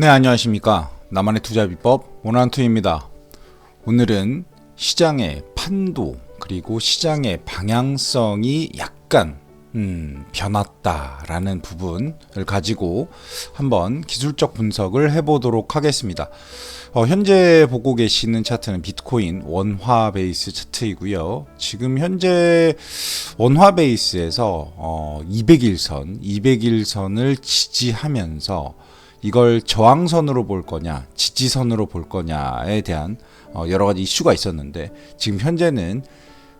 네, 안녕하십니까. 나만의 투자 비법 원한투입니다. 오늘은 시장의 판도 그리고 시장의 방향성이 약간 음, 변했다라는 부분을 가지고 한번 기술적 분석을 해보도록 하겠습니다. 어, 현재 보고 계시는 차트는 비트코인 원화 베이스 차트이고요. 지금 현재 원화 베이스에서 어, 200일선, 200일선을 지지하면서 이걸 저항선으로 볼 거냐, 지지선으로 볼 거냐에 대한 어, 여러 가지 이슈가 있었는데 지금 현재는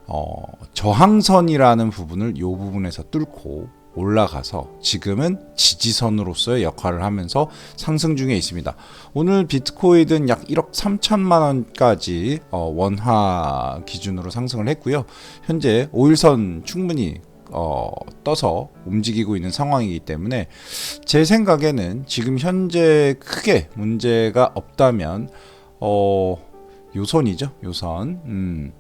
어, 저항선이라는 부분을 이 부분에서 뚫고 올라가서 지금은 지지선으로서의 역할을 하면서 상승 중에 있습니다. 오늘 비트코인은 약 1억 3천만 원까지 어, 원화 기준으로 상승을 했고요. 현재 5일선 충분히 어, 떠서 움직이고 있는 상황이기 때문에 제 생각에는 지금 현재 크게 문제가 없다면 어, 요선이죠. 요선. 음.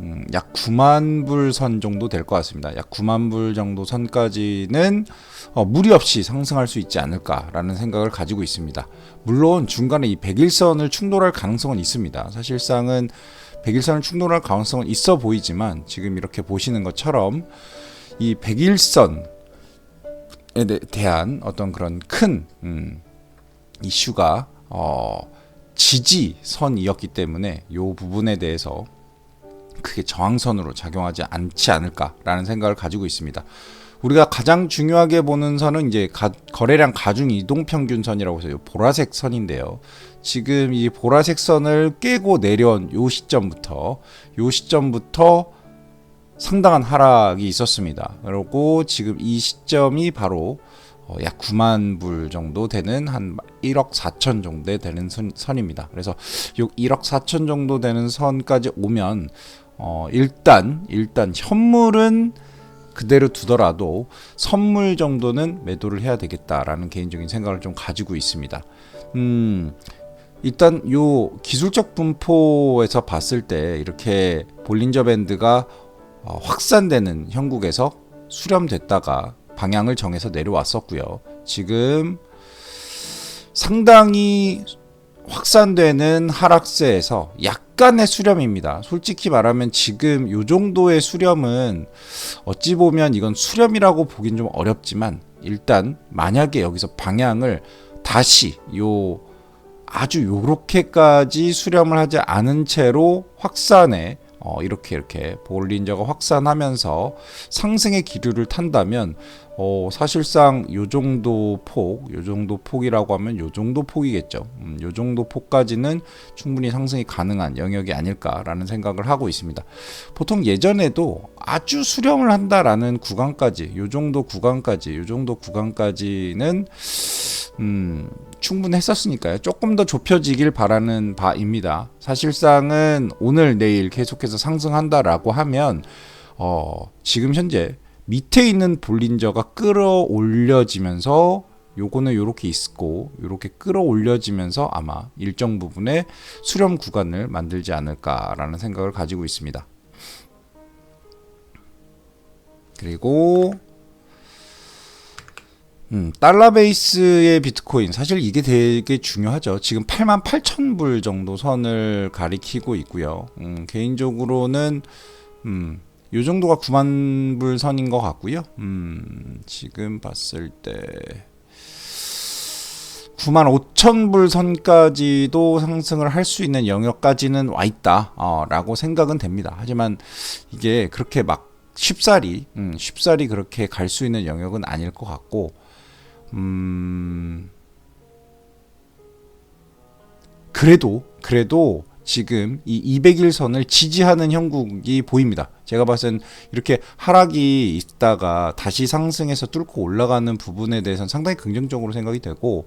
음, 약 9만 불 선 정도 될 것 같습니다. 약 9만 불 정도 선까지는 어, 무리 없이 상승할 수 있지 않을까라는 생각을 가지고 있습니다. 물론 중간에 이 100일선을 충돌할 가능성은 있습니다. 사실상은 100일선을 충돌할 가능성은 있어 보이지만 지금 이렇게 보시는 것처럼 이 100일선에 대한 어떤 그런 큰 음, 이슈가 어, 지지선이었기 때문에 이 부분에 대해서 크게 저항선으로 작용하지 않지 않을까라는 생각을 가지고 있습니다. 우리가 가장 중요하게 보는 선은 이제 가, 거래량 가중 이동 평균선이라고 해서 보라색 선인데요. 지금 이 보라색 선을 깨고 내려온 요 시점부터 요 시점부터 상당한 하락이 있었습니다. 그리고 지금 이 시점이 바로 어, 약 9만 불 정도 되는 한 1억 4천 정도 되는 선, 선입니다. 그래서 요 1억 4천 정도 되는 선까지 오면 어, 일단 일단 현물은 그대로 두더라도 선물 정도는 매도를 해야 되겠다라는 개인적인 생각을 좀 가지고 있습니다. 음, 일단 요 기술적 분포에서 봤을 때 이렇게 볼린저 밴드가 어, 확산되는 형국에서 수렴됐다가 방향을 정해서 내려왔었고요. 지금 상당히 확산되는 하락세에서 약간의 수렴입니다. 솔직히 말하면 지금 요 정도의 수렴은 어찌 보면 이건 수렴이라고 보긴 좀 어렵지만 일단 만약에 여기서 방향을 다시 요 아주 요렇게까지 수렴을 하지 않은 채로 확산해 어, 이렇게 이렇게 볼린저가 확산하면서 상승의 기류를 탄다면 어, 사실상 요 정도 폭, 요 정도 폭이라고 하면 요 정도 폭이겠죠. 음, 요 정도 폭까지는 충분히 상승이 가능한 영역이 아닐까라는 생각을 하고 있습니다. 보통 예전에도 아주 수렴을 한다라는 구간까지, 요 정도 구간까지, 요 정도 구간까지는 음, 충분했었으니까요. 조금 더 좁혀지길 바라는 바입니다. 사실상은 오늘 내일 계속해서 상승한다라고 하면 어, 지금 현재 밑에 있는 볼린저가 끌어올려지면서 요거는 요렇게 있고 요렇게 끌어올려지면서 아마 일정 부분의 수렴 구간을 만들지 않을까라는 생각을 가지고 있습니다. 그리고 음, 달러 베이스의 비트코인 사실 이게 되게 중요하죠. 지금 8만 8천 불 정도 선을 가리키고 있고요. 음, 개인적으로는 음, 요 정도가 9만 불 선인 것 같고요. 음, 지금 봤을 때 9만 5천 불 선까지도 상승을 할 수 있는 영역까지는 와 있다. 어, 라고 생각은 됩니다. 하지만 이게 그렇게 막 쉽사리, 음, 쉽사리 그렇게 갈 수 있는 영역은 아닐 것 같고, 음, 그래도 그래도 지금 이 200일선을 지지하는 형국이 보입니다. 제가 봤을 땐 이렇게 하락이 있다가 다시 상승해서 뚫고 올라가는 부분에 대해서는 상당히 긍정적으로 생각이 되고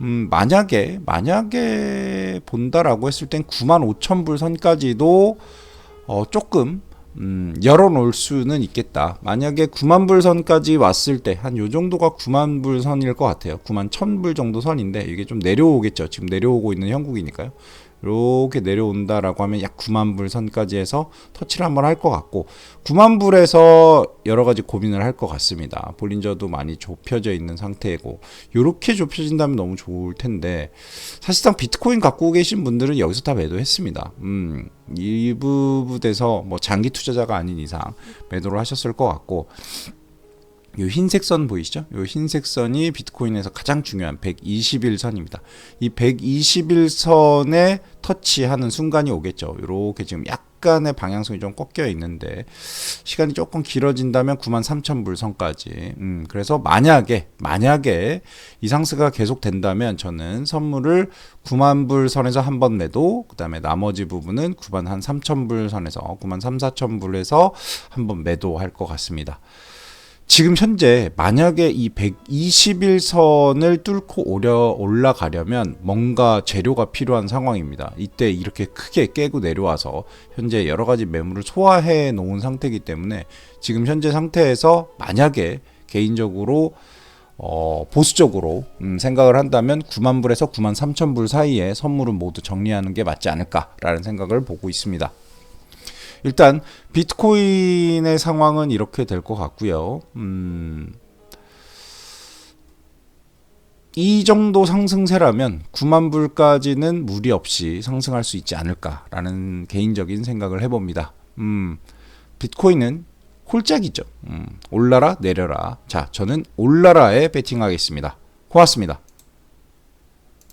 음, 만약에 만약에 본다라고 했을 땐 9만 5천 불 선까지도 어, 조금 음, 열어놓을 수는 있겠다. 만약에 9만 불 선까지 왔을 때 한 요 정도가 9만 불 선일 것 같아요. 9만 1 0불 정도 선인데 이게 좀 내려오겠죠. 지금 내려오고 있는 형국이니까요. 이렇게 내려온다라고 하면 약 9만 불 선까지 해서 터치를 한번 할 것 같고 9만 불에서 여러 가지 고민을 할 것 같습니다. 볼린저도 많이 좁혀져 있는 상태이고 이렇게 좁혀진다면 너무 좋을 텐데 사실상 비트코인 갖고 계신 분들은 여기서 다 매도했습니다. 음, 이 부분에서 뭐 장기 투자자가 아닌 이상 매도를 하셨을 것 같고 요 흰색 선 보이시죠? 요 흰색 선이 비트코인에서 가장 중요한 121 선입니다. 이 121 선에 터치하는 순간이 오겠죠. 요렇게 지금 약간의 방향성이 좀 꺾여 있는데 시간이 조금 길어진다면 93,000불 선까지. 음, 그래서 만약에 만약에 이 상승가 계속 된다면 저는 선물을 9만 불 선에서 한번 매도, 그다음에 나머지 부분은 9만 한 3,000불 선에서 9만 3, 4천 불에서 한 번 매도할 것 같습니다. 지금 현재 만약에 이 121선을 뚫고 오려 올라가려면 뭔가 재료가 필요한 상황입니다. 이때 이렇게 크게 깨고 내려와서 현재 여러 가지 매물을 소화해 놓은 상태이기 때문에 지금 현재 상태에서 만약에 개인적으로 어, 보수적으로 음, 생각을 한다면 9만 불에서 9만 3천 불 사이에 선물은 모두 정리하는 게 맞지 않을까라는 생각을 보고 있습니다. 일단 비트코인의 상황은 이렇게 될 것 같고요. 음, 이 정도 상승세라면 9만 불까지는 무리 없이 상승할 수 있지 않을까라는 개인적인 생각을 해봅니다. 음, 비트코인은 홀짝이죠. 음, 올라라 내려라. 자, 저는 올라라에 베팅하겠습니다. 고맙습니다.